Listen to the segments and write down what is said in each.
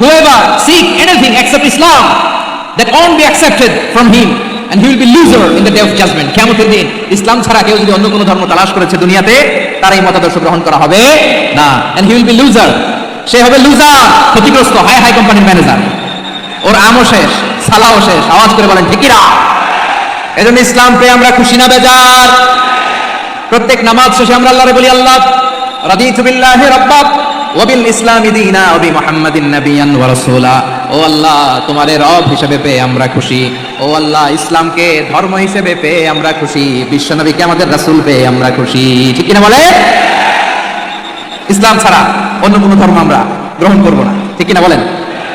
whoever seek anything except Islam, that won't be accepted from him and he will be loser in the day of judgment. কিয়ামতের দিন ইসলাম ছাড়া কেউ যদি অন্য কোনো ধর্ম তালাশ করেছে দুনিয়াতে তার এই মতাদর্শ গ্রহণ করা হবে না। And he will be loser. সে হবে লুজার ক্ষতিগ্রস্ত। হাই হাই কোম্পানির ম্যানেজার ওর আমও শেষ সালাও শেষ। আওয়াজ করে বলেন ঠিকিরা এজন্য ইসলাম পেয়ে আমরা খুশি না বেজার। প্রত্যেক নামাজ শেষে আমরা আল্লাহরে বলি আল্লাহ রাদিতু বিল্লাহি রাব্বাক। ওয়া বিল ইসলামি দীনা ওয়া বি মুহাম্মাদিন রাসূলা। ও আল্লাহ, তোমারে রব হিসেবে পেয়ে আমরা খুশি। ও আল্লাহ, ইসলামকে ধর্ম হিসেবে পেয়ে আমরা খুশি। আমাদের পেয়ে আমরা খুশি। ঠিক কি না বলে ইসলাম ছাড়া অন্য কোনো ধর্ম আমরা গ্রহণ করব না। ঠিক কিনা বলেন?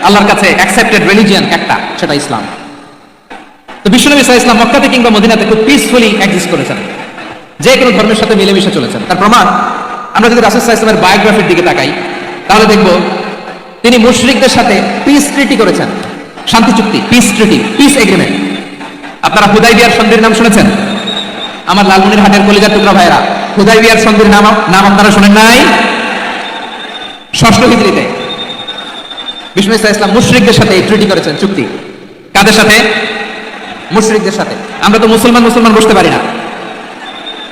আল্লাহর কাছে অ্যাকসেপ্টেড একটা, সেটা ইসলাম। তো বিশ্বনবী সাহা ইসলাম মক্কাতে কিংবা মদিনাতে খুব পিসফুলি এক্সিস্ট করেছেন। যে কোনো ধর্মের সাথে মিলেমিশে চলেছেন। তার প্রমাণ আমরা যদি রাসুল ইসলামের বায়োগ্রাফির দিকে তাকাই, তাহলে দেখব তিনি মুশরিকদের সাথে পিস ট্রিটি করেছেন। শান্তি চুক্তি পিস ট্রিটি পিস এগ্রিমেন্ট আপনারা হুদাই বিয়ার সন্ধির নাম শুনেছেন? আমার লালমনির হাটের কলিজার টুকরা ভাইরা হুদাই বিয়ার সন্ধির নাম নাম আপনারা শোনেন নাই? ষষ্ঠ হিজড়িতে। বিষ্ণু ইসা ইসলাম মুশরিকদের সাথে এই ট্রিটি করেছেন চুক্তি। কাদের সাথে? মুশরিকদের সাথে। আমরা তো মুসলমান মুসলমান বসতে পারি না।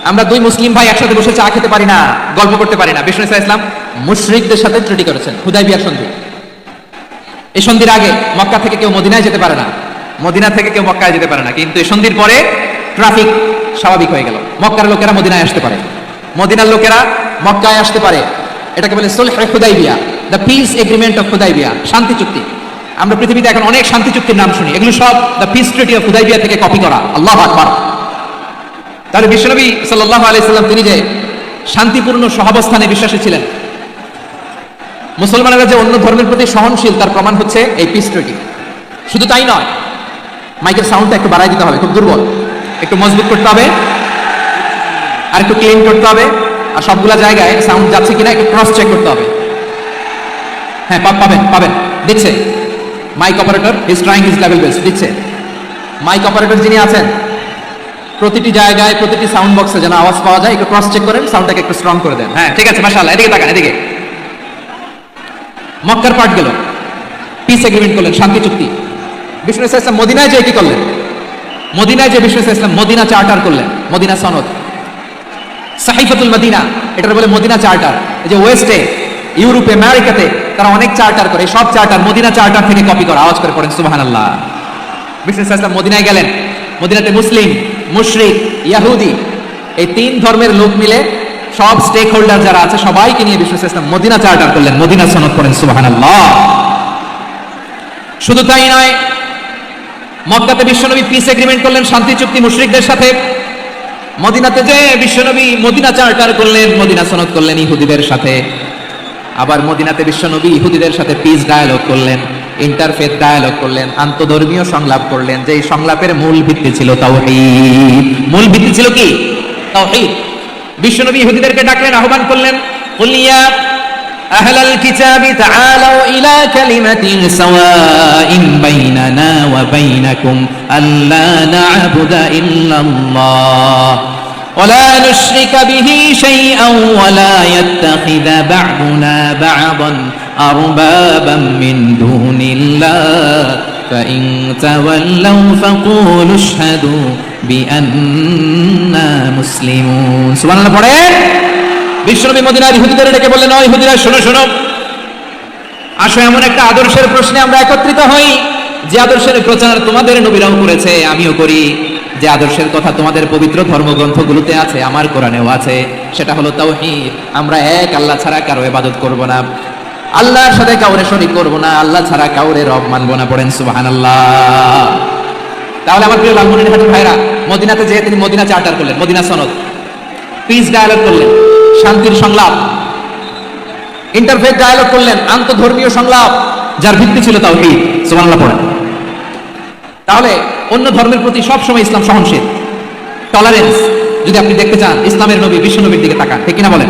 আমরা দুই মুসলিম ভাই একসাথে বসে চা খেতে পারি না, গল্প করতে পারি না। বিষ্ণু ইসলাম মুশরিকদের সাথে ট্রিটি করেছেন। হুদাই বিয়ার সন্ধি। এই সন্ধির আগে মক্কা থেকে কেউ মদিনায় যেতে পারে না। মদিনা থেকে কেউ মক্কায় যেতে পারে না। কিন্তু এই সন্ধির পরে ট্রাফিক স্বাভাবিক হয়ে গেল। মক্কার লোকেরা মদিনায় আসতে পারে। মদিনার লোকেরা মক্কায় আসতে পারে। এটাকে বলে সুলহ Hudaybiyyah the peace agreement of Hudaybiyyah শান্তি চুক্তি। আমরা পৃথিবীতে এখন অনেক শান্তি চুক্তির নাম শুনি। এগুলো সব the peace treaty of Hudaybiyyah থেকে কপি করা। আল্লাহ আকবার। তাহলে বিশ্বনবী সাল্লাহ আলাইসাল্লাম তিনি যে শান্তিপূর্ণ সহাবস্থানে বিশ্বাসী ছিলেন। মুসলমানেরা যে অন্য ধর্মের প্রতি সহনশীল, তার প্রমাণ হচ্ছে এই পিস ট্রিটি শুধু তাই নয়, মাইকের সাউন্ডটা একটু বাড়াই দিতে হবে, খুব দুর্বল। একটু মজবুত করতে হবে, আর একটু ক্লিন করতে হবে, আর সবগুলা জায়গায় সাউন্ড যাচ্ছে কিনা একটু ক্রস চেক করতে হবে। হ্যাঁ পাবেন পাবেন, দিচ্ছে। Mic operator is trying his level best দিচ্ছে। মাইক অপারেটর যিনি আছেন প্রতিটি জায়গায় প্রতিটি সাউন্ড বক্সে যেন আওয়াজ পাওয়া যায়, একটু ক্রস চেক করেন সাউন্ডটাকে একটু স্ট্রং করে দেন। হ্যাঁ ঠিক আছে, মাশাআল্লাহ, এদিকে তাকান, এদিকে। মক্কার পাঠ গেল পিস এগ্রিমেন্ট করলেন, শান্তি চুক্তি। বিষ্ণু ইসা ইসলাম মদিনায় যে কি করলেন? মদিনায় যে বিষ্ণু ইসা ইসলাম মদিনা চার্টার করলেন, মদিনা সনদ। সাহিফাতুল মদিনা এটার বলে মদিনা চার্টার। এই যে ওয়েস্টে, ইউরোপে, আমেরিকাতে, তারা অনেক চার্টার করে, সব চার্টার মদিনা চার্টার থেকে কপি করা, আওয়াজ করে পড়েন সুবাহান আল্লাহ বিষ্ণু ইসা ইসলাম মদিনায় গেলেন। মদিনাতে মুসলিম, মুশরিক, ইয়াহুদি, এই তিন ধর্মের লোক মিলে সব স্টেক হোল্ডার যারা আছে, সবাইকে নিয়ে ইসা ইসলাম মদিনা চার্টার করলেন, মদিনা সনদ পড়েন সুবাহান শুধু তাই নয়, মক্কাতে বিশ্বনবী পিস এগ্রিমেন্ট করলেন, শান্তি চুক্তি মুশরিকদের সাথে। মদিনাতে যে বিশ্বনবী মদিনা চার্টার করলেন, মদিনা সনদ করলেন ইহুদিদের সাথে। আবার মদিনাতে বিশ্বনবী ইহুদিদের সাথে পিস ডায়ালগ করলেন। ইন্টারফেথ ডায়ালগ করলেন আন্তধর্মীয় সংলাপ করলেন যে সংলাপের মূল ভিত্তি ছিল তাওহীদ মূল ভিত্তি ছিল কি তাওহীদ বিশ্বনবী ইহুদিদেরকে ডাকলেন আহ্বান করলেন قل يا أهل الكتاب تعالوا إلى كلمة سواء بيننا وبينكم ألا نعبد إلا الله ولا نشرك به شيئا ولا يتخذ بعضنا بعضا أربابا من دون الله فإن تولوا فقولوا اشهدوا بأننا مسلمون سبحان الله পড়েন বিশ্বনবী মদিনার ইহুদিদের ডেকে বললেন ওই ইহুদিরা শোনো শোনো আসো এমন একটা আদর্শের প্রশ্নে আমরা একত্রিত হই যে আদর্শের প্রচার তোমাদের নবীরাও করেছে আমিও করি যে আদর্শের কথা তোমাদের পবিত্র ধর্মগ্রন্থগুলোতে আছে আমার কোরআনেও আছে সেটা হলো তাওহীদ আমরা এক আল্লাহ ছাড়া কারো ইবাদত করব না আল্লাহর সাথে কাউরে শরীক করব না, আল্লাহ ছাড়া কাউরে রব মানব না, পড়েন সুবহানাল্লাহ। তাহলে আমার প্রিয় লালমনির হাটের ভাইরা, মদিনাতে যেয়ে তিনি মদিনা চার্টার করলেন, মদিনা সনদ। পিস ডায়ালগ করলেন, শান্তির সংলাপ। ইন্টারফেস ডায়ালগ করলেন, আন্তধর্মীয় সংলাপ, যার ভিত্তি ছিল তাও কি সুবহানাল্লাহ, পড়েন। তাহলে অন্য ধর্মের প্রতি সব সময় ইসলাম সহনশীল। টলারেন্স যদি আপনি দেখতে চান, ইসলামের নবী বিশ্ব নবীর দিকে তাকান, ঠিক কিনা বলেন?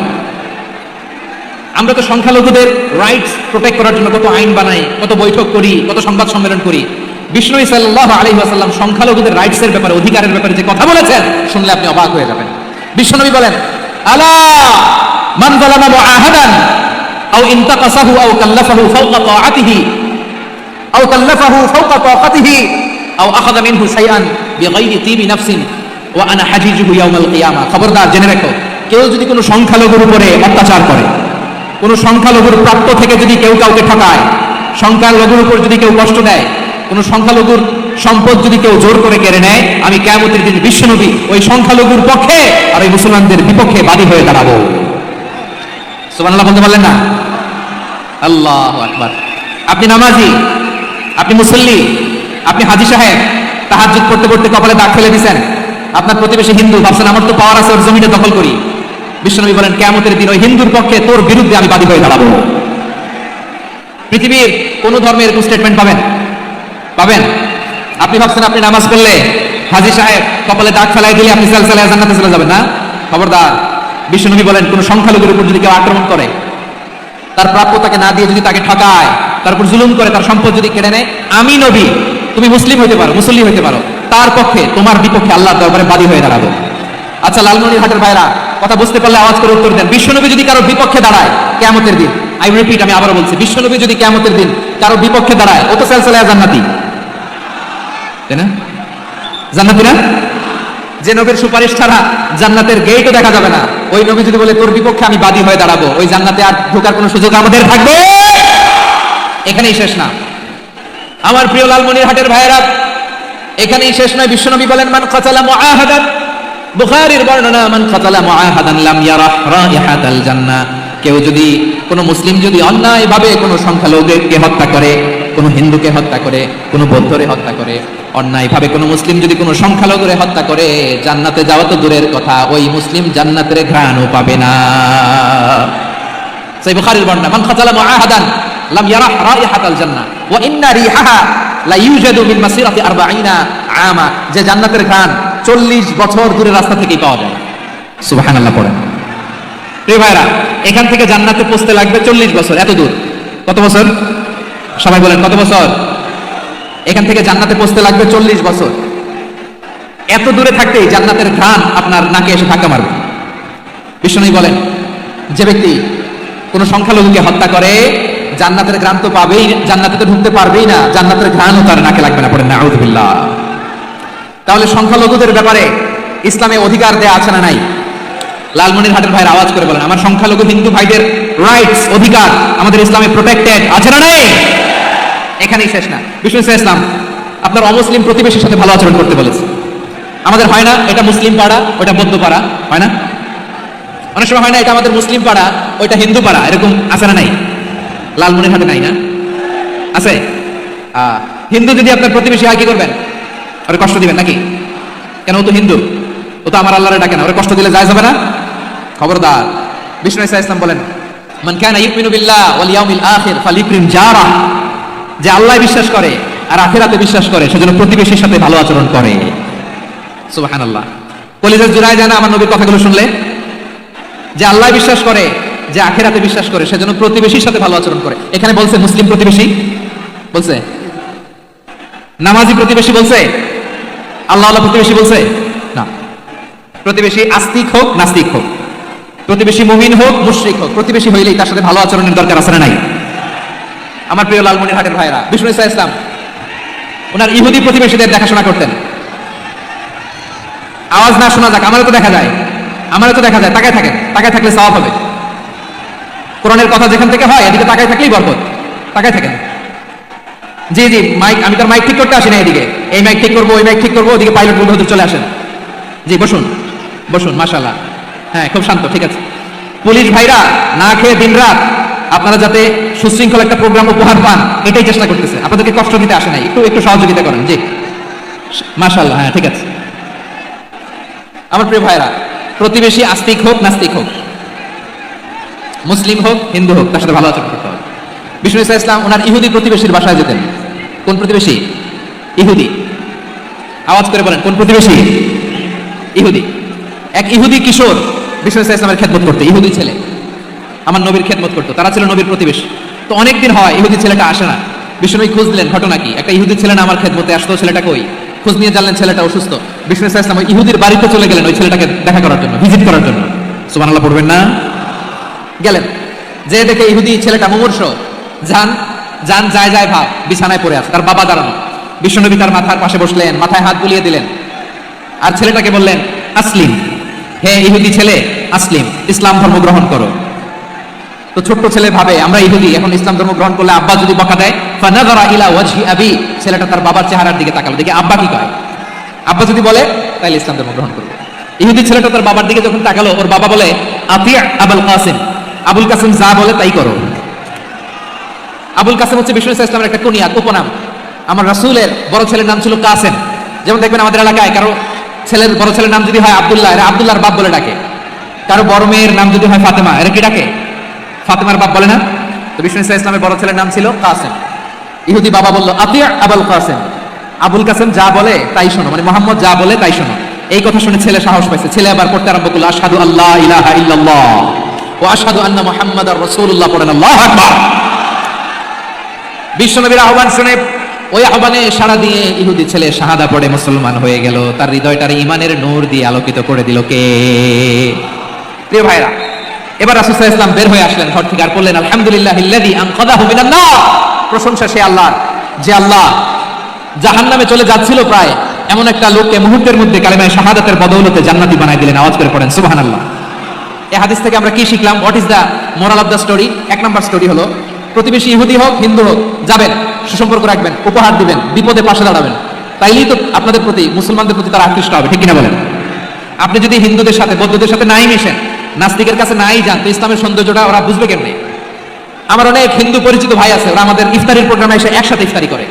আমরা তো সংখ্যালঘুদের রাইটস প্রোটেক্ট করার জন্য কত আইন বানাই, কত বৈঠক করি, কত সংবাদ সম্মেলন করি। বিষ্ণু সাল্লাহ আলী আসাল্লাম সংখ্যালঘুদের রাইটস এর ব্যাপারে, অধিকারের ব্যাপারে যে কথা বলেছেন, শুনলে আপনি অবাক হয়ে যাবেন। বিশ্বনবী বলেন, আলা মান যালামা মুআহাদান, আও ইনতাকাসাহু, আও কাল্লাফাহু ফাওকা তাআতিহি, আও কাল্লাফাহু ফাওকা তাকাতিহি, আও আখাযা মিনহু শাইআন বিগাইরি তিবি নাফসিন, ওয়া আনা হাজিজুহু ইয়াউমাল কিয়ামা। খবরদার, জেনে রাখো, কেউ যদি কোনো সংখ্যালঘুর উপরে অত্যাচার করে কোনো সংখ্যালঘুর প্রাপ্য থেকে যদি কেউ কাউকে ঠকায়, সংখ্যালঘুর উপর যদি কেউ কষ্ট দেয়, কোনো সংখ্যালঘুর সম্পদ যদি কেউ জোর করে কেড়ে নেয়, আমি কেমতের দিন বিশ্বনবী ওই সংখ্যালঘুর পক্ষে আর ওই মুসলমানদের বিপক্ষে বাদী হয়ে দাঁড়াবো। সুবহানাল্লাহ বলতে পারলেন না? আল্লাহ আকবার। আপনি নামাজি, আপনি মুসল্লি, আপনি হাজি সাহেব, তাহাজ্জুদ পড়তে পড়তে কপালে দাগ ফেলে দিছেন। আপনার প্রতিবেশী হিন্দু, ভাবছেন আমার তো পাওয়ার আছে, ওর জমিটা দখল করি। বিশ্বনবী বলেন কেমতের দিন ওই হিন্দুর পক্ষে তোর বিরুদ্ধে আমি বাদী হয়ে দাঁড়াবো। পৃথিবীর কোন ধর্মের এরকম স্টেটমেন্ট পাবেন? পাবেন? আপনি ভাবছেন আপনি নামাজ পড়লে হাজি সাহেব কপালে দাগ ফেলাই দিলে আপনি সেলসালে জান্নাতে চলে যাবেন, না? খবরদার, বিশ্বনবী বলেন, কোন সংখ্যালঘুর উপর যদি কেউ আক্রমণ করে, তার প্রাপ্য তাকে না দিয়ে যদি তাকে ঠকায়, তার উপর জুলুম করে, তার সম্পদ যদি কেড়ে নেয়, আমি নবী, তুমি মুসলিম হইতে পারো, মুসল্লি হইতে পারো, তার পক্ষে, তোমার বিপক্ষে আল্লাহ দরবারে বাদী হয়ে দাঁড়াবো। আচ্ছা লালমনির হাটের ভাইরা, কথা বুঝতে পারলে আওয়াজ করে উত্তর দেন। বিশ্বনবী যদি কারও বিপক্ষে দাঁড়ায় কেমতের দিন আই রিপিট আমি আবারও বলছি, বিশ্বনবী যদি কেমতের দিন কারও বিপক্ষে দাঁড়ায়, ও তো সেলসেলায় জান্নাতি। তাই না? জান্নাতি না? যে নবীর সুপারিশ ছাড়া জান্নাতের গেটও দেখা যাবে না। ওই নবী যদি বলে, তোর বিপক্ষে আমি বাদী হয়ে দাঁড়াবো ওই জান্নাতে আর ঢোকার কোনো সুযোগ আমাদের থাকবে? এখানেই শেষ না। আমার প্রিয় লালমনির হাটের ভাইয়েরা, এখানেই শেষ নয়। বিশ্বনবী বলেন, মান কাতালা মুআহাদান বুখারীর বর্ণনা, মান কাতালা মুআহাদান লাম ইয়ারাহ রাইহাতাল জান্নাহ কেউ যদি, কোনো মুসলিম যদি অন্যায়ভাবে কোনো সংখ্যালঘুকে হত্যা করে, কোনো হিন্দুকে হত্যা করে, কোনো বৌদ্ধরে হত্যা করে, অন্যায়ভাবে কোনো মুসলিম যদি কোনো সংখ্যালঘুরে হত্যা করে, জান্নাতে যাওয়া তো দূরের কথা, ওই মুসলিম জান্নাতের ঘ্রাণও পাবে না। সেই বুখারীর বর্ণনা, মান খাতালা মুআহাদান লাম ইয়ারাহ রাইহাতাল জান্নাহ ওয়া ইন্না রিহাহা লা ইউজাদু মিন মাসিরাতি 40 আমা যে জান্নাতের ঘ্রাণ 40 বছর দূরের রাস্তা থেকেই পাওয়া যায়। সুবহানাল্লাহ, পড়েন। প্রিয় ভাইরা এখান থেকে জান্নাতে পৌঁছতে লাগবে 40 বছর, এত দূর। কত বছর? সবাই বলেন, কত বছর? এখান থেকে জান্নাতে পৌঁছতে লাগবে 40 বছর। এত দূরে থাকতেই জান্নাতের ঘ্রাণ আপনার নাকে এসে ধাক্কা মারবে। বিষ্ণু বলেন, যে ব্যক্তি কোনো সংখ্যালঘুকে হত্যা করে, জান্নাতের ঘ্রাণ তো পাবেই, জান্নাতে তো ঢুকতে পারবেই না, জান্নাতের ঘ্রাণও তার নাকে লাগবে না, পড়েন না আউযুবিল্লাহ তাহলে সংখ্যালঘুদের ব্যাপারে ইসলামে অধিকার দেয়া আছে না নাই? লালমনির হাটের ভাইয়ের আওয়াজ করে বলেন, আমার সংখ্যালঘু হিন্দু ভাইদের রাইটস অধিকার আমাদের ইসলামে প্রোটেক্টেড আছে না নাই? এখানেই শেষ না। বিষ্ণু ইসলাম আপনার অমুসলিম প্রতিবেশীর সাথে ভালো আচরণ করতে বলেছে। আমাদের হয় না এটা মুসলিম পাড়া ওটা বৌদ্ধ পাড়া, হয় না? অনেক সময় হয় না, এটা আমাদের মুসলিম পাড়া, ওইটা হিন্দু পাড়া, এরকম আছে না নাই? লালমনির হাতে নাই না? আছে? হিন্দু যদি আপনার প্রতিবেশী হয়, কি করবেন? ওরে কষ্ট দিবেন নাকি? কেন, ও তো হিন্দু। ও তো আমার আল্লাহরে ডাকে না। ওরে কষ্ট দিলে যায় যাবে না? খবরদার। বিষ্ণু ইসা ইসলাম বলেন, মান ওয়াল ইয়াউমিল আখির ফালিক্রিম জারা। যে আল্লাহ বিশ্বাস করে আর আখিরাতে বিশ্বাস করে, সেজন্য প্রতিবেশীর সাথে ভালো আচরণ করে। সুবহানাল্লাহ। কলিজার না আমার নবীর কথাগুলো শুনলে? যে আল্লাহ বিশ্বাস করে, যে আখেরাতে বিশ্বাস করে, সেজন্য প্রতিবেশীর সাথে ভালো আচরণ করে। এখানে বলছে মুসলিম প্রতিবেশী? বলছে? নামাজি প্রতিবেশী বলছে? আল্লাহ আল্লাহ প্রতিবেশী বলছে, না, প্রতিবেশী আস্তিক হোক, নাস্তিক হোক। প্রতিবেশী মুমিন হোক, মুশরিক হোক। প্রতিবেশী হইলেই তার সাথে ভালো আচরণের দরকার আছে না নাই? আমার প্রিয় লালমনির হাটের ভাইরা বিষ্ণু ইসা ইসলাম, ওনার ইহুদি প্রতিবেশীদের দেখাশোনা করতেন। আওয়াজ না শোনা যাক, আমারও তো দেখা যায়, আমারও তো দেখা যায়, তাকায় থাকেন, তাকায় থাকলে সওয়াব হবে। কোরআনের কথা যেখান থেকে হয়, এদিকে তাকায় থাকলেই বরকত, তাকায় থাকেন। জি জি মাইক আমি তার মাইক ঠিক করতে আসি না এদিকে। এই মাইক ঠিক করব ওই মাইক ঠিক করব, ওদিকে পাইলট বন্ধু চলে আসেন। জি, বসুন বসুন মাশাল্লাহ হ্যাঁ খুব শান্ত, ঠিক আছে। পুলিশ ভাইরা, না খেয়ে দিনরাত আপনারা যাতে সুশৃঙ্খল একটা প্রোগ্রাম উপহার পান, এটাই চেষ্টা করতেছে। আপনাদেরকে কষ্ট দিতে আসে নাই, একটু একটু সহযোগিতা করেন, জি। মাশাল্লাহ হ্যাঁ ঠিক আছে। আমার প্রিয় ভাইরা, প্রতিবেশী আস্তিক হোক, নাস্তিক হোক, মুসলিম হোক, হিন্দু হোক, তার সাথে ভালো আচরণ করতে হবে। বিষ্ণু ইসলাম, ওনার ইহুদি প্রতিবেশীর বাসায় যেতেন। কোন প্রতিবেশী? ইহুদি। আওয়াজ করে বলেন, কোন প্রতিবেশী? ইহুদি। এক ইহুদি কিশোর ইসা ইসলামের খেদমত করতে, ইহুদি ছেলে। আমার নবীর খেদমত করতো, তারা ছিল নবীর প্রতিবেশী। তো অনেকদিন হয়, ইহুদি ছেলেটা আসে না। বিষ্ণু খোঁজ দিলেন ঘটনা কি? একটা ইহুদি ছেলে না আমার খেদমতে আসতো, ছেলেটা কই? খোঁজ নিয়ে জানলেন ছেলেটা অসুস্থ। বিষ্ণু ইসা ইসলাম ওই ইহুদির বাড়িতে চলে গেলেন ওই ছেলেটাকে দেখা করার জন্য, ভিজিট করার জন্য। সুবহানাল্লাহ, পড়বেন না? গেলেন। যে দেখে ইহুদি ছেলেটা মুমূর্ষ, যান যান যায় যায় ভাব, বিছানায় পড়ে আছে, তার বাবা দাঁড়ানো। বিশ্বনবী তার মাথার পাশে বসলেন, মাথায় হাত বুলিয়ে দিলেন। আর ছেলেটাকে বললেন, আসলিম, হে ইহুদি ছেলে, আসলিম, ইসলাম ধর্ম গ্রহণ করো। তো ছোট্ট ছেলে ভাবে, আমরা ইহুদি, এখন ইসলাম ধর্ম গ্রহণ করলে আব্বা যদি বকা দেয়, ফানাযারা ইলা ওয়াজহি আবি। ছেলেটা তার বাবার চেহারার দিকে তাকালো, দেখি আব্বা কি কয়? আব্বা যদি বলে তাহলে ইসলাম ধর্ম গ্রহণ করবে ইহুদি ছেলেটা তার বাবার দিকে যখন তাকালো, ওর বাবা বলে আতিয়া আবুল কাসিম। আবুল কাসিম যা বলে তাই করো। আবুল কাসিম হচ্ছে বিষ্ণু ইসলামের একটা কুনিয়াত উপনাম আমার রাসূলের বড় ছেলের নাম ছিল কাসেম। যেমন দেখবেন আমাদের এলাকায় কারও ছেলের বড় ছেলের নাম যদি হয় আব্দুল্লাহ, এরা আব্দুল্লাহর বাপ বলে ডাকে। কারও বড় মেয়ের নাম যদি হয় ফাতেমা, এরা কি ডাকে? ফাতেমার বাপ বলে না? তো বিষ্ণু ইসলামের বড় ছেলের নাম ছিল কাসেম। ইহুদি বাবা বলল আতিয়া আবুল কাসেম। আবুল কাসেম যা বলে তাই শোনো মানে মোহাম্মদ যা বলে তাই শোনো। এই কথা শুনে ছেলে সাহস পাইছে। ছেলে আবার পড়তে আরম্ভ করল, আশহাদু আল্লাহ ইলাহা ইল্লাল্লাহ ও আশহাদু আন্না মুহাম্মাদার রাসূলুল্লাহ পড়েন আল্লাহু আকবার বিশ্বনবীর আহ্বান শুনে ওই আহ্বানে সাড়া দিয়ে ইহুদি ছেলে শাহাদা পড়ে মুসলমান হয়ে গেল। তার হৃদয়টার ইমানের নূর দিয়ে আলোকিত করে দিল কে? প্রিয় ভাইরা, এবার রাসূল ইসলাম বের হয়ে আসলেন ঘর থেকে আর বললেন, আলহামদুলিল্লাহ প্রশংসা সে আল্লাহ যে আল্লাহ জাহান্নামে চলে যাচ্ছিল প্রায় এমন একটা লোককে মুহূর্তের মধ্যে কালেমায় শাহাদাতের বদৌলতে জান্নাতি বানাই দিলেন। আওয়াজ করে পড়েন, সুবহানাল্লাহ। এই হাদিস থেকে আমরা কি শিখলাম? What is the moral of the story এক নম্বর স্টোরি হলো প্রতিবেশী ইহুদি হোক, হিন্দু হোক, যাবেন, সুসম্পর্ক রাখবেন, উপহার দিবেন, বিপদে পাশে দাঁড়াবেন। তাইলেই তো আপনাদের প্রতি, মুসলমানদের প্রতি তারা আকৃষ্ট হবে, ঠিক কিনা বলেন? আপনি যদি হিন্দুদের সাথে, বৌদ্ধদের সাথে নাই মিশেন, নাস্তিকের কাছে নাই যান, তো ইসলামের সৌন্দর্যটা ওরা বুঝবে কেমনে? আমার অনেক হিন্দু পরিচিত ভাই আছে, ওরা আমাদের ইফতারির প্রোগ্রামে এসে একসাথে ইফতারি করে।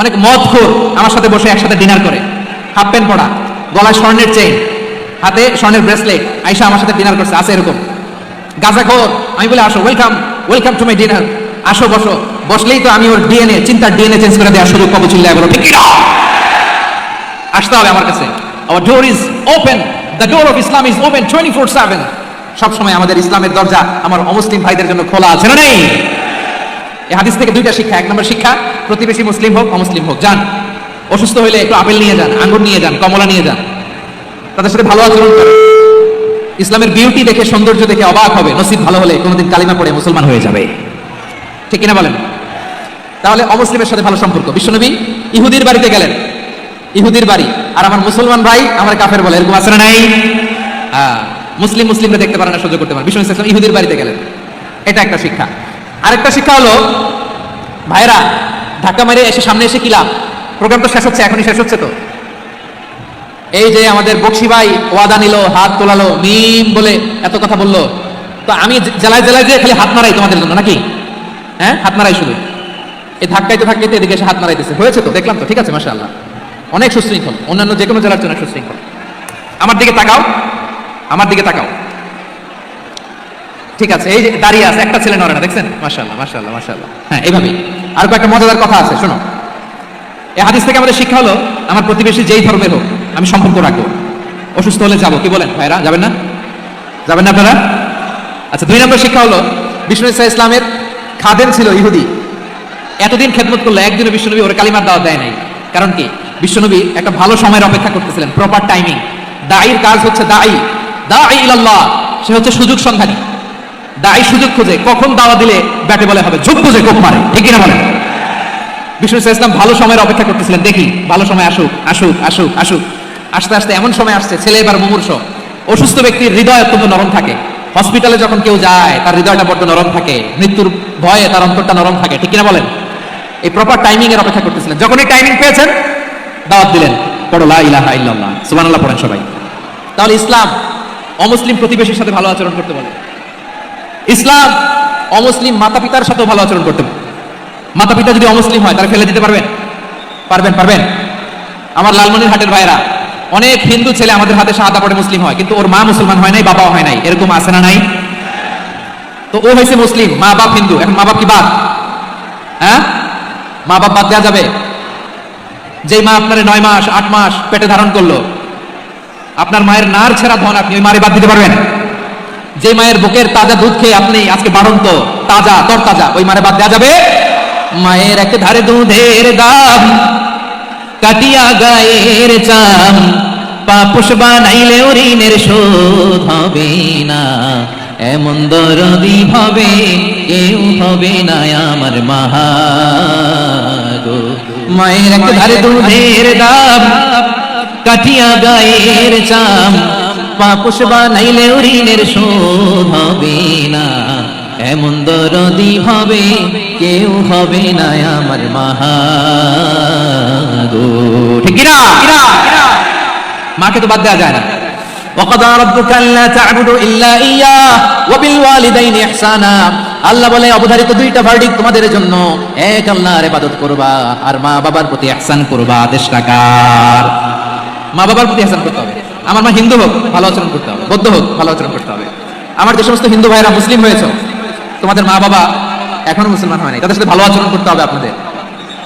অনেক মদ খোর আমার সাথে বসে একসাথে ডিনার করে। হাফ প্যান্ট পরা, গলায় স্বর্ণের চেইন, হাতে স্বর্ণের ব্রেসলেট আইসা আমার সাথে ডিনার করছে, আছে এরকম। গাঁজাখোর, আমি বলে, আসো welcome welcome to my dinner আসো, বসো। বসলেই তো আমি ওর ডিএনএ চিন্তার ডিএনএ চেঞ্জ করে দেওয়ার সুযোগ পাবো চিল্লায় বলো, ঠিক? আসতে হবে আমার কাছে। Our door is open the door of Islam is open twenty four seven সবসময় আমাদের ইসলামের দরজা আমার অমুসলিম ভাইদের জন্য খোলা আছে না নেই? এই হাদিস থেকে দুইটা শিক্ষা। এক নম্বর শিক্ষা, প্রতিবেশী মুসলিম হোক, অমুসলিম হোক, যান। অসুস্থ হইলে একটু আপেল নিয়ে যান, আঙ্গুর নিয়ে যান, কমলা নিয়ে যান। তাদের সাথে ভালো আচরণ করেন। ইসলামের বিউটি দেখে, সৌন্দর্য দেখে অবাক হবে। নসিব ভালো হলে কোনোদিন কালিমা পড়ে মুসলমান হয়ে যাবে। ঠিক কিনা বলেন? তাহলে অমুসলিমের সাথে ভালো সম্পর্ক। বিশ্বনবী ইহুদির বাড়িতে গেলেন। ইহুদির বাড়ি। আর আমার মুসলমান ভাই আমার কাফের বলে। এরকম আছে না নাই? হ্যাঁ, মুসলিম মুসলিমরা দেখতে পারে না সহ্য করতে পারে বিষ্ণু ইসলাম ইহুদির বাড়িতে গেলেন। এটা একটা শিক্ষা। আরেকটা শিক্ষা হলো ভাইরা ধাক্কা মেরে এসে সামনে এসে কি লাভ? প্রোগ্রাম তো শেষ হচ্ছে এখনই শেষ হচ্ছে তো। এই যে আমাদের বক্সি ভাই ওয়াদা নিল হাত তোলালো মিম বলে এত কথা বলল। তো আমি জেলায় জেলায় যে খালি হাত মারাই তোমাদের জন্য নাকি? হ্যাঁ? হাত মারাই শুধু। এই ধাক্কাইতে ধাক্কাইতে এদিকে এসে হাত মারাইতেছে হয়েছে তো? দেখলাম তো। ঠিক আছে মাসা আল্লাহ অনেক সুশৃঙ্খল। অন্যান্য যে কোনো জেলার জন্য সুশৃঙ্খল। আমার দিকে তাকাও। আমার দিকে তাকাও। ঠিক আছে, এই যে দাঁড়িয়ে আছে। একটা ছেলে নড়ে না, দেখছেন? মাশাআল্লাহ মাশাআল্লাহ মাশাআল্লাহ। হ্যাঁ এইভাবেই আর কয়েকটা মজাদার কথা আছে, শোনো। এই হাদিস থেকে আমাদের শিক্ষা হলো, আমার প্রতিবেশী যেই ধর্মের হোক, আমি সম্পর্ক রাখব। অসুস্থ হলে যাব। কি বলেন ভাইরা? যাবেন না? যাবেন না আপনারা? আচ্ছা দুই নম্বর শিক্ষা হলো, বিষ্ণু ইসা ইসলামের খাদেম ছিল ইহুদি। এতদিন খেদমত করল, একদিনও বিশ্বনবী ওর কালিমার দাওয়াত দেয় নাই। কারণ কি? বিশ্বনবী একটা ভালো সময়ের অপেক্ষা করতেছিলেন প্রপার টাইমিং দায়ীর কাজ হচ্ছে দায়ী দায়ী ইলাল্লাহ, সে হচ্ছে সুযোগ সন্ধানী। দায়ী সুযোগ খুঁজে, কখন দাওয়া দিলে ব্যাটে বলে হবে? ঝোঁক বুঝে কোপ মারে, ঠিক কিনা বলেন? বিষ্ণু ইসা ইসলাম ভালো সময়ের অপেক্ষা করতেছিলেন, দেখি, ভালো সময় আসুক আসুক আসুক আসুক। আস্তে আস্তে এমন সময় আসছে, ছেলে এবার মুমূর্ষ। অসুস্থ ব্যক্তির হৃদয় অত্যন্ত নরম থাকে। হসপিটালে যখন কেউ যায়, তার হৃদয়টা বড্ড নরম থাকে, মৃত্যুর ভয়ে তার অন্তরটা নরম থাকে, ঠিক কিনা বলেন? এই প্রপার টাইমিং এর অপেক্ষা করতেছিলেন। যখনই টাইমিং পেয়েছেন, দাওয়াত দিলেন, পড়ো লা ইলাহা ইল্লাল্লাহ, সুবহানাল্লাহ পড়েন সবাই। তাহলে ইসলাম অমুসলিম প্রতিবেশীর সাথে ভালো আচরণ করতে বলে। ইসলাম অমুসলিম মাতা পিতার সাথেও ভালো আচরণ করতে বলে। মাতা পিতা যদি অমুসলিম হয়, তারা ফেলে দিতে পারবেন? পারবেন পারবেন? আমার লালমনির হাটের ভাইরা অনেক হিন্দু ছেলে আমাদের হাতে শাহাদা পড়ে মুসলিম হয়, কিন্তু ওর মা মুসলমান হয় নাই, বাবাও হয় নাই, এরকম আছে না নাই? তো ও হয়েছে মুসলিম, মা বাপ হিন্দু, এখন মা বাপ কি বাদ? হ্যাঁ? মা বাপ বাদ দেওয়া যাবে? যেই মা আপনার নয় মাস, আট মাস পেটে ধারণ করল, আপনার মায়ের নার ছেঁড়া ধন আপনি ওই মারে বাদ দিতে পারবেন? যে মায়ের বুকের তাজা দুধ খেয়ে আপনি আজকে বাড়ন্ত, তাজা তর তাজা ওই মারে বাদ দেওয়া যাবে? মায়ের এক ধারে দুধের দাম কাটিয়া গায়ের চাম, পাপুষ বানাইলে ঋণের শোধ হবে না। এমন দরদি হবে, কেউ হবে না আমার মাহাগো। মায়ের এক ধারে দুধের ডাব কাটিয়া গায়ের চাম, পাপুষ বানাইলে ঋণের শোধ হবে না। এমন দরদি হবে, কেউ হবে না আমার মাহাগো ঠিক কিনা মাকে তো বাদ দেওয়া যায় না وقضى ربك الا تعبدوا الا اياه وبالوالدين احسانا আল্লাহ বলে অবধারিত দুইটা ভার্ডিক তোমাদের জন্য এক আল্লাহর ইবাদত করবা আর মা বাবার প্রতি ইহসান করবা আদেশ টাকার মা বাবার প্রতি ইহসান করতে হবে আমার মা হিন্দু হোক ভালো আচরণ করতে হবে বৌদ্ধ হোক ভালো আচরণ করতে হবে আমার যে সমস্ত হিন্দু ভাইরা মুসলিম হয়েছে তোমাদের মা বাবা এখনো মুসলমান হয়নি তাদের সাথে ভালো আচরণ করতে হবে আপনাদের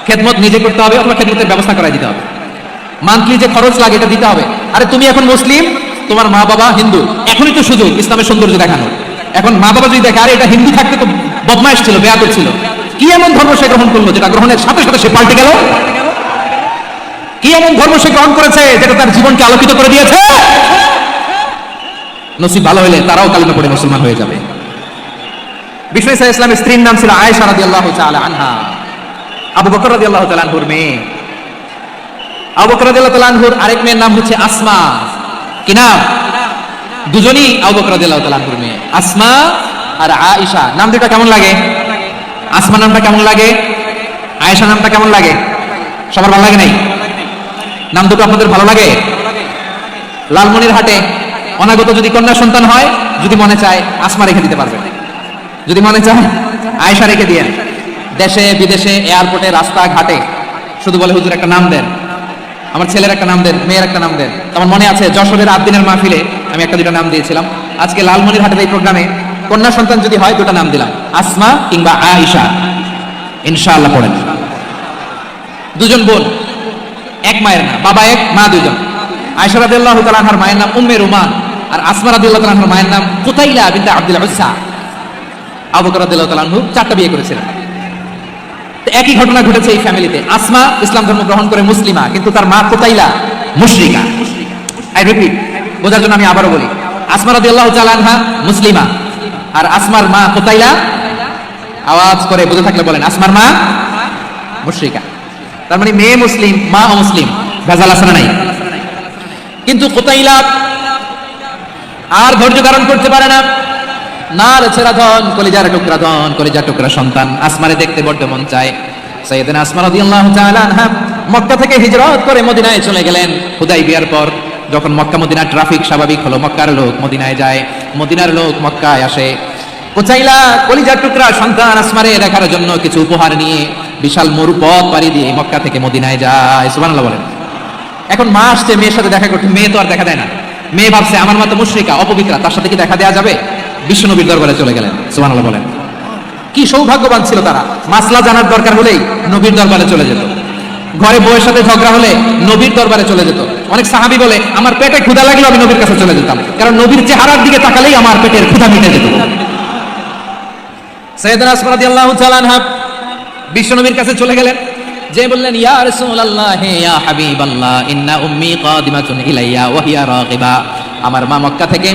খেদমত নিজে করতে হবে অথবা খেদমতের ব্যবস্থা করাই দিতে হবে। মান্থলি যে খরচ লাগে এটা দিতে হবে। আরে তুমি এখন মুসলিম, তোমার মা বাবা হিন্দু, এখনই তো সুযোগ ইসলামের সৌন্দর্য দেখানো এখন মা বাবা যদি দেখে, আরে এটা হিন্দু থাকতে তো বদমাইশ ছিল, বেয়াদব ছিল। কি এমন ধর্ম সে গ্রহণ করল যেটা গ্রহণের সাথে সাথে সে পাল্টে গেল? কি এমন ধর্ম সে গ্রহণ করেছে যেটা তার জীবনকে আলোকিত করে দিয়েছে? নসিব ভালো হলে তারাও কালিমা পড়ে মুসলমান হয়ে যাবে। বিষ্ণু ইসা ইসলামের স্ত্রীর নাম ছিল আয়েশা রাদিয়াল্লাহু তাআলা আনহা। আবু বকর রাদিয়াল্লাহু তাআলা আনহুর মেয়ে। আবু বকর রাদিয়াল্লাহু তাআলা আনহুর আরেক মেয়ের নাম হচ্ছে আসমা। কি নাম? দুজনই আবু বকর রাদিয়াল্লাহু তাআলা আনহুর মেয়ে। আসমা আর আয়েশা। নাম দুটো কেমন লাগে? আসমা নামটা কেমন লাগে? আয়েশা নামটা কেমন লাগে? সবার ভালো লাগে নাই? নাম দুটো আপনাদের ভালো লাগে? লালমনির হাটে অনাগত যদি কন্যা সন্তান হয়, যদি মনে চায় আসমা রেখে দিতে পারবে। যদি মনে চায় আয়েশা রেখে দিয়েন দেশে, বিদেশে এয়ারপোর্টে রাস্তা ঘাটে শুধু বলে, হুজুর, একটা নাম দেন। আমার ছেলের একটা নাম দেন, মেয়ের একটা নাম দেন। আমার মনে আছে, যশোরের আট দিনের মাহফিলে আমি একটা দুটা নাম দিয়েছিলাম। আজকে লালমনির হাটের এই প্রোগ্রামে কন্যা সন্তান যদি হয়, দুটো নাম দিলাম। আসমা কিংবা আয়েশা। ইনশাআল্লাহ পড়েন। দুজন বোন, এক মায়ের না বাবা এক, মা দুজন আয়েশা রাদিয়াল্লাহু তাআলা আনহার মায়ের নাম উম্মে রুমান, আর আসমা রাদিয়াল্লাহু তাআলা আনহার মায়ের নাম কুতাইলা বিনতে আব্দুল উজ্জা আবু বকর চারটা বিয়ে করেছিলেন। একই ঘটনা ঘটেছে এই ফ্যামিলিতে আসমা ইসলাম ধর্ম গ্রহণ করে মুসলিমা, কিন্তু তার মা কোতাইলা মুশরিকা। আই রিপিট বোঝার জন্য আমি আবারও বলি, আসমা রাদিয়াল্লাহু তাআলা আনহা মুসলিমা, আর আসমার মা কোতাইলা, আওয়াজ করে বুঝে থাকলে বলেন, আসমার মা মুশরিকা। তার মানে মেয়ে মুসলিম, মা অমুসলিম, ভেজাল আছে না নাই? কিন্তু কোতাইলা আর ধৈর্য ধারণ করতে পারে না। নার ছেড়া ধন, কলিজার টুকরা ধন, কলিজার টুকরা সন্তান। আসমারে দেখতে বড্ড মন চায়। সাইয়েদিন আসমা রাদিয়াল্লাহু তাআলা আনহা মক্কা থেকে হিজরত করে মদিনায় চলে গেলেন। হুদাই বিয়ার পর যখন মক্কা মদিনা ট্রাফিক স্বাভাবিক হলো, মক্কার লোক মদিনায় যায়। মদিনার লোক মক্কায় আসে। কোচাইলা কলিজার টুকরা সন্তান আসমারে দেখার জন্য কিছু উপহার নিয়ে বিশাল মরু পথ পাড়ি দিয়ে মক্কা থেকে মদিনায় যায়। সুবহানাল্লাহ বলেন। এখন মা আসছে, মেয়ের সাথে দেখা করতে মেয়ে তো আর দেখা দেয় না। মেয়ে ভাবছে, আমার মতো মুশ্রিকা, অপবিত্রা, তার সাথে কি দেখা দেওয়া যাবে? বিশ্ব নবীর দরবারে চলে গেলেন, সুবহানাল্লাহ বলেন। কি সৌভাগ্যবান ছিল তারা। মাসলা জানার দরকার হলেই নবীর দরবারে চলে যেত। ঘরে বউয়ের সাথে ঝগড়া হলে নবীর দরবারে চলে যেত। অনেক সাহাবি বলে, আমার পেটে ক্ষুধা লাগল আমি নবীর কাছে চলে যেতাম। কারণ নবীর চেহারার দিকে তাকালেই আমার পেটের ক্ষুধা মিটে যেত। সৈয়দনা আসমা রাদিয়াল্লাহু তাআলা আনহা বিশ্ব নবীর কাছে চলে গেলেন। যে বললেন, ইয়া রাসূলুল্লাহ, ইয়া হাবিবাল্লাহ, ইন্না উম্মি কাদিমাতুন ইলাইয়া, ওয়া হিয়া রাগিবা। আমার মা মক্কা থেকে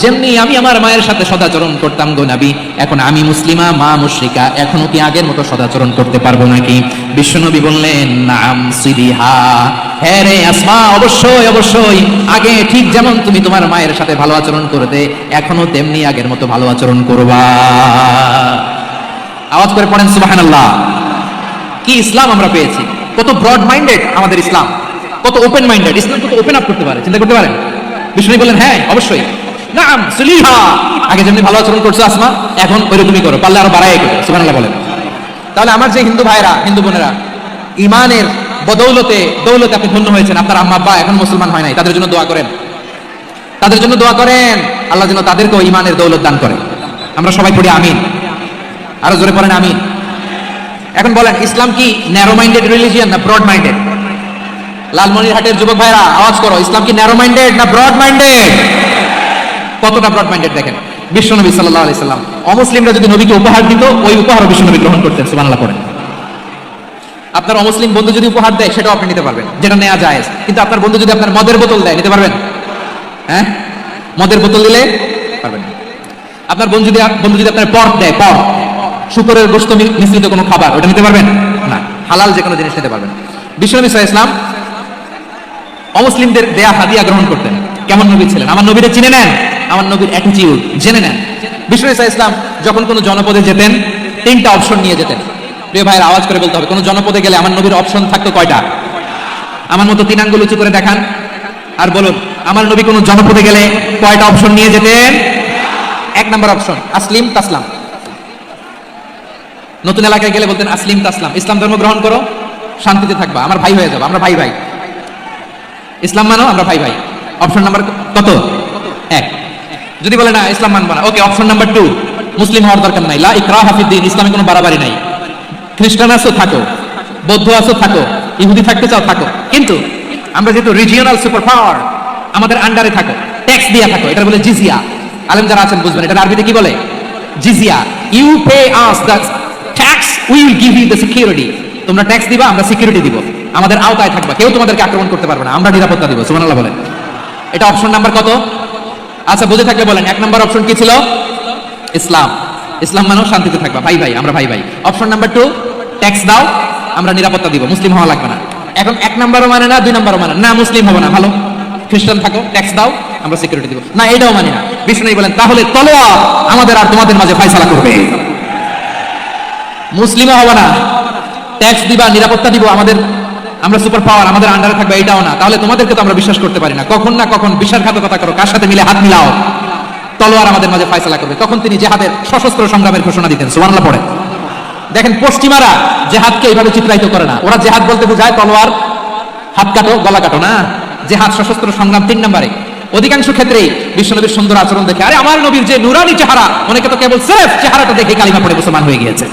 যেমনি আমি আমার মায়ের সাথে সদাচরণ করতাম গো নবী, এখন আমি মুসলিমা, মা মুশরিকা, এখনও কি আগের মতো সদাচরণ করতে পারব নাকি? বিশ্বনবী বললেন, নাম সিদিহা হ্যাঁ রে আসমা, অবশ্যই অবশ্যই। আগে ঠিক যেমন তুমি তোমার মায়ের সাথে ভালো আচরণ করতে, এখনও তেমনি আগের মতো ভালো আচরণ করবা। আওয়াজ করে পড়েন, সুবহানাল্লাহ। কি ইসলাম আমরা পেয়েছি? কত ব্রড মাইন্ডেড আমাদের ইসলাম। কত ওপেন মাইন্ডেড ইসলাম কত ওপেন আপ করতে পারে? চিন্তা করতে পারেন? বিষ্ণু বললেন হ্যাঁ অবশ্যই। নাম, সুলিহা। আগে যেমনি ভালো আচরণ করছ, আসমা, এখন ওইরকমই করো, পারলে আরও বাড়াই করো সুবহানাল্লাহ বলেন। তাহলে আমার যে হিন্দু ভাইরা, হিন্দু বোনেরা ইমানের বদৌলতে, দৌলতে আপনি ধন্য হয়েছেন, আপনার আম্মা, আব্বা এখন মুসলমান হয় নাই, তাদের জন্য দোয়া করেন। তাদের জন্য দোয়া করেন, আল্লাহ যেন তাদেরকেও ইমানের দৌলত দান করে। আমরা সবাই পড়ি আমিন। আরও জোরে পড়েন আমিন। এখন বলেন, ইসলাম কি ন্যারো মাইন্ডেড রিলিজিয়ান না ব্রড মাইন্ডেড লালমনিরহাটের যুবক ভাইরা, আওয়াজ করো, ইসলাম কি ন্যারো মাইন্ডেড না ব্রড মাইন্ডেড কতটা ব্রড মাইন্ডেড দেখেন? বিশ্বনবী সাল্লাহ আলি সাল্লাম, অমুসলিমরা যদি নবীকে উপহার দিত, ওই উপহার বিশ্বনবী গ্রহণ করতেন সুবানাল্লাহ করেন আপনার অমুসলিম বন্ধু যদি উপহার দেয়, সেটাও আপনি নিতে পারবেন, যেটা নেওয়া যায় কিন্তু আপনার বন্ধু যদি আপনার মদের বোতল দেয়, নিতে পারবেন? হ্যাঁ? মদের বোতল দিলে পারবেন। আপনার বন্ধু যদি বন্ধু যদি আপনার পর্ক দেয় পর্ক শুকরের গোস্ত মিশ্রিত কোনো খাবার, ওটা নিতে পারবেন? না, হালাল যে কোনো জিনিস নিতে পারবেন। বিশ্বনবী আলাইহি ইসলাম অমুসলিমদের দেয়া হাদিয়া গ্রহণ করতেন। কেমন নবী ছিলেন? আমার নবীরা চিনে নেন। আমার নবীর অ্যাটিটিউড জেনে নেন। আলাইহি ইসলাম যখন কোনো জনপদে যেতেন, তিনটা অপশন নিয়ে যেতেন। প্রিয় ভাইয়ের, আওয়াজ করে বলতে হবে, কোনো জনপদে গেলে আমার নবীর অপশন থাকতো কয়টা? আমার মতো তিন আঙ্গুল উঁচু করে দেখান। আর বলুন, আমার নবী কোনো জনপদে গেলে কয়টা অপশন নিয়ে যেতেন? এক নম্বর অপশন আসলিম তাসলাম। নতুন এলাকায় গেলে বলতেন, আসলিম তাসলাম। ইসলাম ধর্ম গ্রহণ করো, শান্তিতে থাকবা। আমার ভাই হয়ে যাব, আমরা ভাই ভাই। ইসলাম মানো, আমরা ভাই ভাই। অপশন নাম্বার কত? এক। যদি বলে না, ইসলাম মানবো না, ওকে অপশন নাম্বার টু মুসলিম হওয়ার দরকার নাই। লা ইকরা হাফিদ্দিন ইসলামে কোনো বাড়াবাড়ি নাই। খ্রিস্টান আছো, থাকো। বৌদ্ধ আছো, থাকো। ইহুদি থাকতে চাও, থাকো। কিন্তু আমরা যেহেতু রিজিওনাল সুপার পাওয়ার আমাদের আন্ডারে থাকো। ট্যাক্স দিয়া থাকো এটা বলে জিজিয়া আলেম যারা আছেন, বুঝবেন, এটা আরবিতে কি বলে? জিজিয়া you pay us the tax will give you the security তোমরা ট্যাক্স দিবা, আমরা সিকিউরিটি দিব। আমাদের আওতায় থাকবা। কেউ তোমাদেরকে আক্রমণ করতে পারবে না, আমরা নিরাপত্তা দিব, সুবহানাল্লাহ বলেন। এটা অপশন নাম্বার কত? আচ্ছা বুঝে থাকলে বলেন, এক নম্বর অপশন কি ছিল? ইসলাম। ইসলাম মানেও শান্তিতে থাকবা। ভাই ভাই, আমরা ভাই ভাই। অপশন নাম্বার টু ট্যাক্স দাও, আমরা নিরাপত্তা দিব। মুসলিম হওয়া লাগবে না। এখন এক নম্বরও মানে না, দুই নম্বরও মানে না। মুসলিম হবে না, ভালো। খ্রিস্টান থাকো ট্যাক্স দাও, আমরা সিকিউরিটি দিব। না এটাও মানে না। বিষ্ণু বলেন, তাহলে তলোয়ার আমাদের আর তোমাদের মাঝে ফয়সালা করবে। মুসলিমও হবে না। ট্যাক্স দিবা, নিরাপত্তা দিব, আমাদের আমরা সুপার পাওয়ার আমাদের আন্ডারে থাকবে এটাও না। তাহলে তোমাদেরকে তো আমরা বিশ্বাস করতে পারি না। কখন না কখন বিশ্বাসঘাতকতা করো, কার সাথে মিলে হাত মিলাও। তলোয়ার আমাদের মাঝে ফয়সালা করবে। তখন তিনি জেহাদের সশস্ত্র সংগ্রামের ঘোষণা দিতেন, সুবহানাল্লাহ পড়ে। দেখেন পশ্চিমারা জেহাদকে এইভাবে চিত্রায়িত করে না। ওরা জেহাদ বলতে বোঝায় তলোয়ার, হাত কাটো, গলা কাটো, না? জেহাদ সশস্ত্র সংগ্রাম তিন নম্বরে। অধিকাংশ ক্ষেত্রেই বিশ্বনবীর সুন্দর আচরণ দেখে, আরে আমার নবীর যে নুরানি চেহারা, অনেকে তো কেবল সেফ চেহারাটা দেখে কালিমা পড়ে মুসলমান হয়ে গিয়েছে।